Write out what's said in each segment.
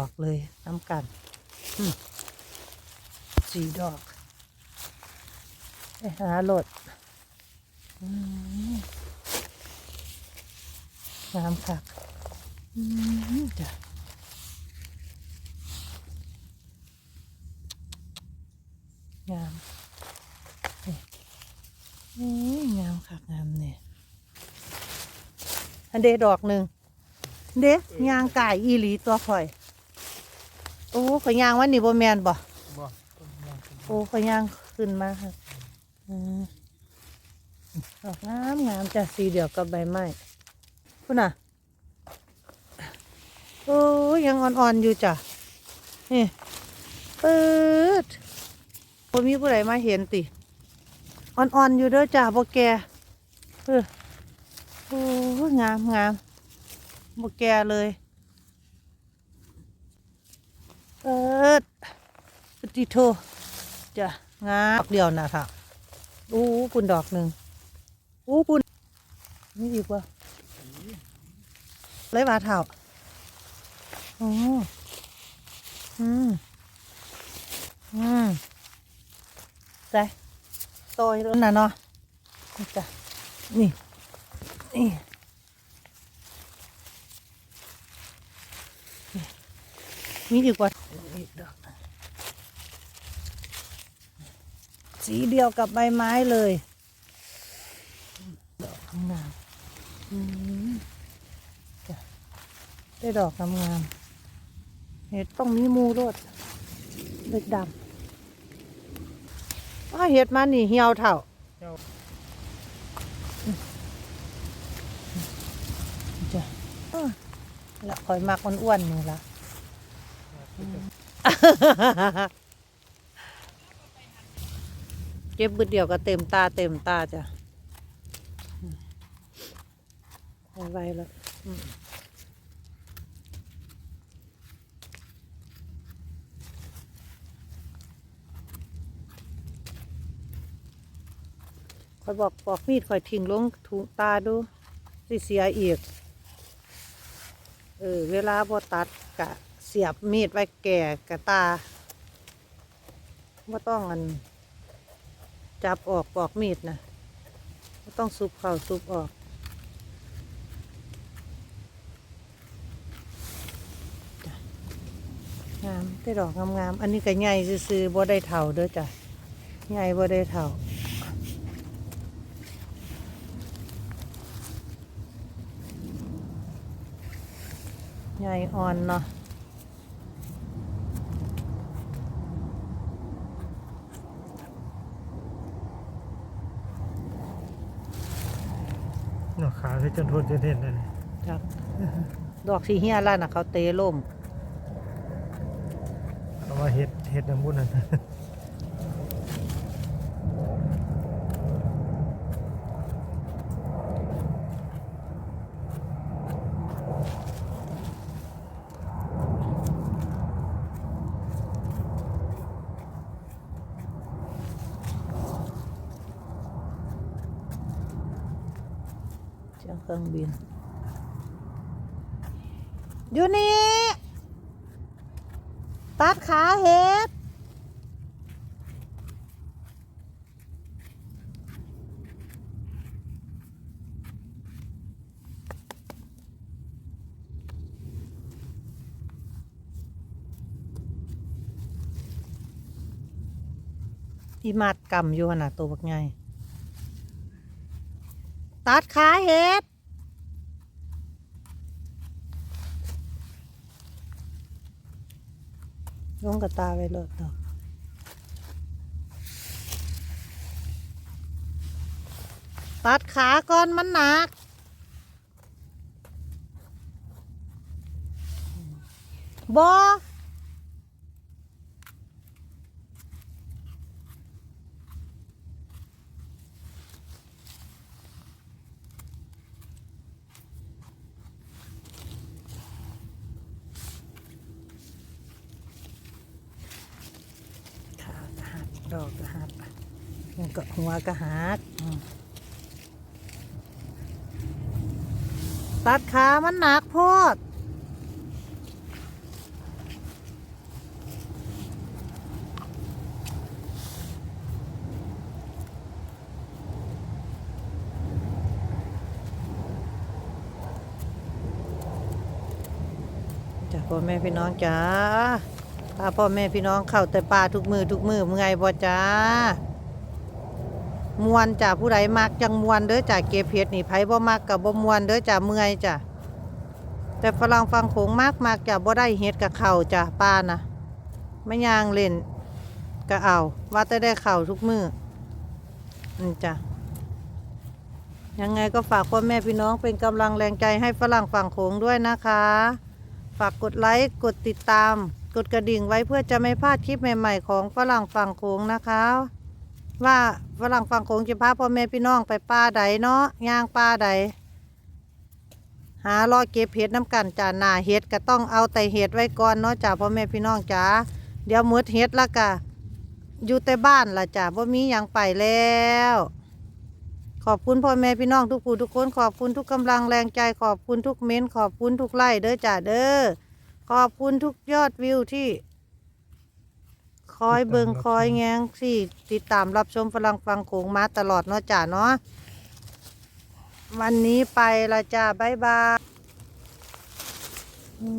อกเลยน้ำกันสี่ดอก ไปหาโหลดอืมงามคักจ้ะงามนี่งามคักงามเนี่ยอันเดดอกหนึ่งเด็ยางไก่อีหลีตัวข่อย โอ้ข่อยยางวันนี้บ่แมนบ่บ่ต้นยางต้นโอ้ข่อยยางขึ้นมาค่ะอืมดอกงามงามจ้ะสีเดียวกับใบไม้คุณน่ะโอ้ยยังอ่อนๆอยู่จ้ะนี่เปิดพอมีผู้ใดมาเห็นติอ่อนๆอยู่เด้อจ้ะบ่แกเออโอ้ยงามงามบ่แกเลย เปิดปฏิโทจะงาดอกเดียวนะค่ะอู้ปุ่นดอกหนึ่งอู้ปุ่นนี่อีกว่าไรบาเท่าโอ้อืมอืมใส่โตยแล้วนะเนาะนี่จ้ะนี่นี่นี่มีอีกว่าอีกดอกนะ สีเดียวกับใบไม้เลยดอกงามๆอืมจ้ะได้ดอกงามๆเห็ดต้องมีหมูรดเล็กดำอ้าเห็ดมานี่เหี่ยวเท่าเจ้าจ้ะอ้อละคอยมักอ้วนๆนี่ละ เก็บบึดเดียวก็เต็มตาเต็มตาจ้ะอาไวแล้วคอยบอกปอกมีดคอยทิ้งลงถุงตาดูสิเสียอีก เออ เวลาบ่ตัดกะเสียบมีดไว้แก่กะตาบ่ต้องอัน จับออกปอกมีดนะต้องซุบเข้าซุบออกงามได้ดอกงามๆอันนี้ก็ใหญ่ซื่อๆบ่ได้เท่าเด้อจ้ะใหญ่บ่ได้เท่าใหญ่อ่อนเนาะ เนาะขาที่ จนทนจะเห็นเลยครับดอกสีเฮียล่ะนะเขาเตะล่มเอามาเห็ดเห็ดน้ำมุนนั่น งเครื่องบิน อยู่นี่ ตัดขาเห็ดอีมาดกำอยู่ขนาดตัวบักไง ตัดขาเห็ดลงกระตาไว้เลยเนาะตัดขาก่อนมันหนักบอ ก็หัวก็หักตัดขามันหนักโพดจ้ะพ่อแม่พี่น้องจ้าพาพ่อแม่พี่น้องเข้าแต่ป่าทุกมือทุกมือเมื่อไงบ่จ้า มวนจ้าผู้ใดมักจังมวนเด้อจ้าเก็บเห็ดนี่ไผบ่มักกับบ่มวนเด้อจ้าเมื่อยจ้าแต่ฝรั่งฟังโขงมากมากจ้าบ่ได้เห็ดกับเข่าจ้าป้านะไม่ยางเล่นก็เอา ว่าแต่ได้เข่าทุกมือนี่จ้ายังไงก็ฝากพ่อแม่พี่น้องเป็นกำลังแรงใจให้ฝรั่งฝั่งโขงด้วยนะคะ ฝากกดไลค์กดติดตาม กดกระดิ่งไว้เพื่อจะไม่พลาดคลิปใหม่ ๆ ของฝรั่งฝั่งโขงนะคะ ว่าฝรั่งฝั่งโขงจะพาพ่อแม่พี่น้องไปป่าใดเนาะย่างป่าใดหารอเก็บเห็ดน้ำกันจ้าหนาเห็ดก็ต้องเอาแต่เห็ดไว้ก่อนเนาะจ้าพ่อแม่พี่น้องจ้าเดี๋ยวมืดเห็ดละกะอยู่แต่บ้านละจ้าพ่มีหยังไปแล้ว ขอบคุณพ่อแม่พี่น้องทุกผู้ทุกคนขอบคุณทุกกำลังแรงใจขอบคุณทุกเม้นขอบคุณทุกไลค์เด้อจ้าเด้อขอบคุณทุกยอดวิวที่ คอยเบิงคอยแงงที่ติดตามรับชมฝรั่งฟังโขงมาตลอดเนาะจ้าเนาะวันนี้ไปละจ้าบายบายอื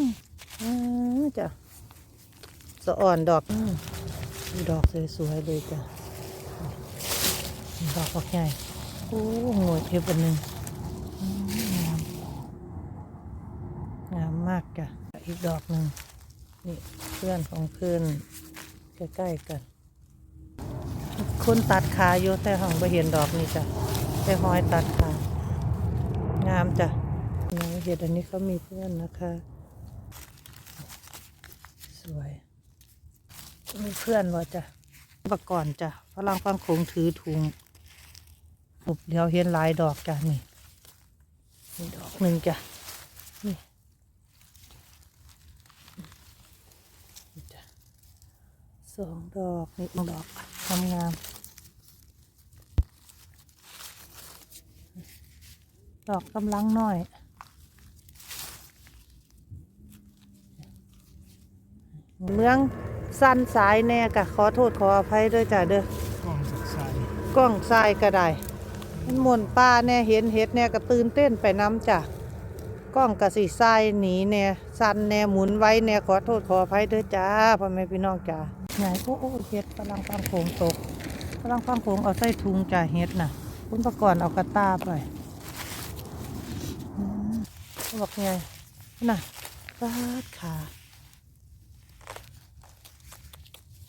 มอืมจ้ะสะอ่อนดอกอืมดูดอกสวยๆเลยจ้ะดอกบักใหญ่โอ้โหยเทปอันหนึ่งอืมงามงามมากจ้ะอีกดอกหนึ่ง นี่เพื่อนของเพื่อนใกล้ๆกัน คนตัดขาอยู่แต่ห้องไปเห็นดอกนี่จ้ะแต่ห้อยตัดขางามจ้ะนะเห็ดอันนี้เขามีเพื่อนนะคะ สวยมีเพื่อนวะจ้ะประก่อนจ้ะฝรั่งฟังโขงถือถุงปุบเดียวเห็นหลายดอกจ้ะนี่นี่ดอกหนึ่งจ้ะนี่นี่จ้ะ สองดอกนี่ดอกงามงามๆดอกกำลังน้อยเมืองสั้นสายแน่กะขอโทษขออภัยด้วยจ้ะเด้อกล้องศึกษากล้องทรายก็ได้มันหมนป้าแน่เห็นเห็ดแน่ก็ตื่นเต้นไปน้ำจ้ะกล้องกะสีทรายหนีแน่สั่นแน่หมุนไว้แน่ขอโทษขออภัยด้วยจ้าพ่อแม่พี่น้องจ้า ไหนโอ้โอ้เห็ดกำลังฟังโขงตกกำลังฟังโขงเอาใส่ถุงจ้ะเห็ดน่ะ คุณประกอบเอากระตาไปเขาบอกไงน่ะฟาดขา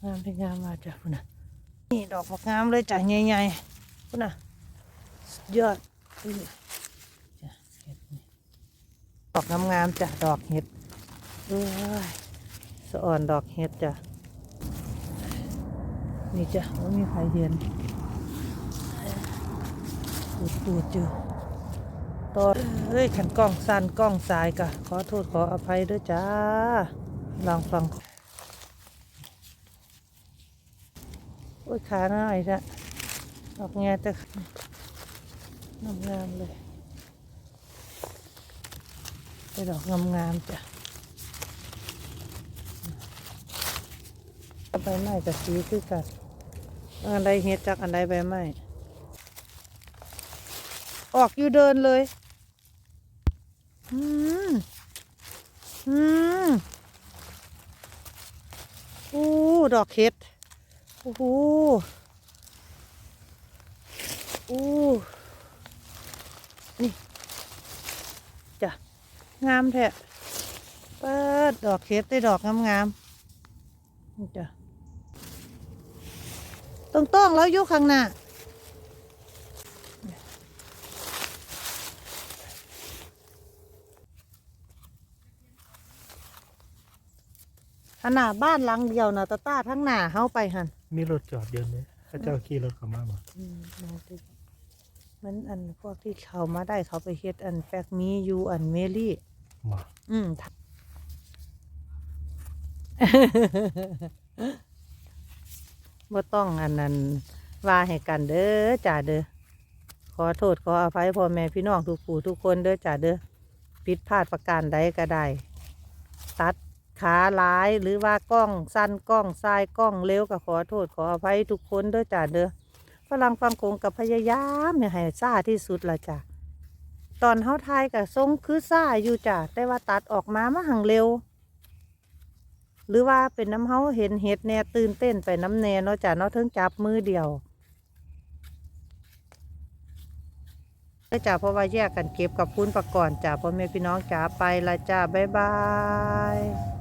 งามเป็นงามมาจ้ะคุณน่ะนี่ดอกบักงามเลยจ้ะใหญ่ๆพุ่นน่ะยอดอุ้ยจ้ะดนี่ดอกงามๆจ้ะดอกเห็ดเอ้ยสะอ่อนดอกเห็ดจ้ะ นี่จ้ะไม่มีใครเห็นปูดปูดๆอยู่ตอเอ้ยขันกล้องสั้นกล้องสายกะขอโทษขออภัยด้วยจ้า ลองฟัง โอ้ยขาหน่อยจ้ะดอกแงแต่งามๆเลยเป็นดอกงามๆจ้ะเอา ใบไม้กับสีคือกันอันใดเฮ็ดจากอันใดใบไม้ออกอยู่เดินเลย อืม อืมอู้ดอกเห็ดโอ้โหอู้นี่จ้ะงามแท้เปิดดอกเค็ดได้ดอกงามๆนี่จ้ะ ตรงต้องๆแล้วอยุข้างหน้าขนาดบ้านหลังเดียวนะตาต้าทั้งหน้าเฮาไปหันมีรถจอดเดียวนี้พระเจ้าขี่รถเข้ามาบ่อืมลองดูมันอันพวกที่เขามาได้เขาไปเฮ็ดอันแฟกมีอยู่อันเมลี่ บ่อืม บ่ต้องอันนั้นว่าให้กันเด้อจ่าเด้อขอโทษขออภัยพ่อแม่พี่น้องทุกผู้ทุกคนเด้อจ่าเด้อผิดพลาดประการใดก็ได้ตัดขาลายหรือว่ากล้องสั้นกล้องซ้ายกล้องเร็วก็ขอโทษขออภัยทุกคนเด้อจ่าเด้อฝรั่งฟังโขงกับพยายามเนี่ยให้ซ่าที่สุดละจ้ะตอนเฮาทายกับทรงคือซ่าอยู่จ้ะแต่ว่าตัดออกมามาหังเร็ว หรือว่าเป็นน้ำเฮาเห็นเห็ดแน่ตื่นเต้นไปน้ำแน่เนาะจ้ะเนาะเทิงจับมือเดียวก็จ้ะเพราะว่าแยกกันเก็บกับพุ้นประก่อนจ้ะพ่อแม่พี่น้องจ้าไปละจ้าบ๊ายบาย